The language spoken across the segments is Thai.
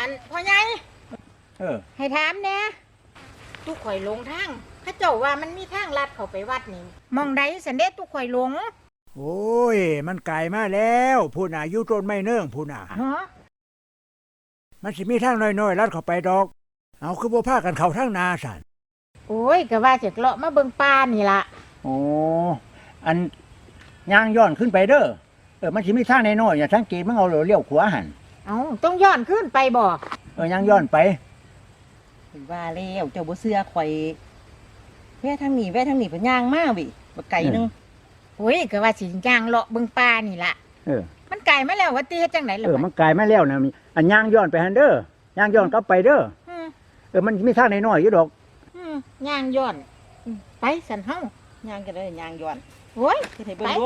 อันพ่อใหญ่เออให้ถามแหน่ตุกข่อยหลงทางเข้าเจ้าว่ามันมีทางลัดเข้าไปวัดนี่มองใดสันเด็ตุกข่อยหลงโอ้ย มันไกลมาแล้วผู้น่ะอยู่ต้นไม้เนื่องผู้น่ะฮะมันสิมีทางน้อยๆลัดเข้าไปดอก เอาคือบ่พากันเข้าทางนาสั่นโอ้ยก็ว่าจะเลาะมาเบิ่งป่านี่ล่ะโอ้อันย่างย้อนขึ้นไปเด้อเออมันสิมีทางน้อยๆอย่าสังเกตมันเอาเลี้ยวขวาหัน เอาต้องย้อนขึ้นไปบ่เออย่างย้อนไปข้อยว่าแล้วเจ้าบ่เชื่อข่อยแว่ทางนี้แว่ทางนี้เพิ่นย่างมาวิบ่ไกลนึงโอ้ยก็ว่าสิย่างเลาะเบิ่งป่านี่ล่ะเออมันไกลมาแล้วว่าติเฮ็ดจังไดล่ะเออบัดมันไกลมาแล้วนะมีอันย่างย้อนไปหันเด้อย่างย้อนกลับไปเด้ออืมเออมันมีทางน้อยๆอยู่ดอกอืมย่างย้อนอืมไปสันเฮาย่างกันเลยย่างย้อนโอ้ย เฮ็ดให้เบิ่งดู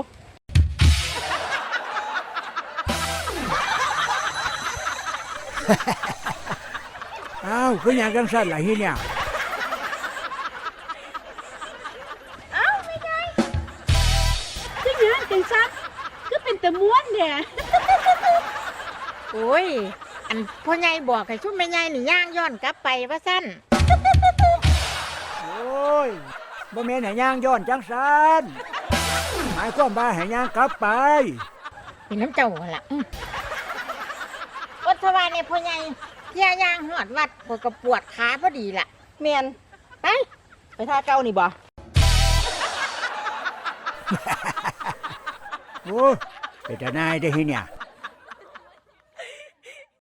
อ้าวคือหยังจังสั่นล่ะฮีเนี่ยคือหยังจังซักคือเป็นตะม้วนเนี่ยโอ้ย อันพ่อใหญ่บอกให้ชุบแม่ใหญ่นี่ย่างย้อนกลับไปว่าซั่นโอ้ยบ่แม่นให้ย่างย้อนจังซั่นหมายความว่าให้ย่างกลับไป เป็นน้ำเจ้าหั่นล่ะอืมอด ทวาเนี่ยพ่อใหญ่เที่ยย่างหอดวัดปวดกระปวดขาพอดีล่ะแม่นไปไปท่าเก่านี่บ่โอ้ยเป็นแต่นายได้อฮีเนี่ย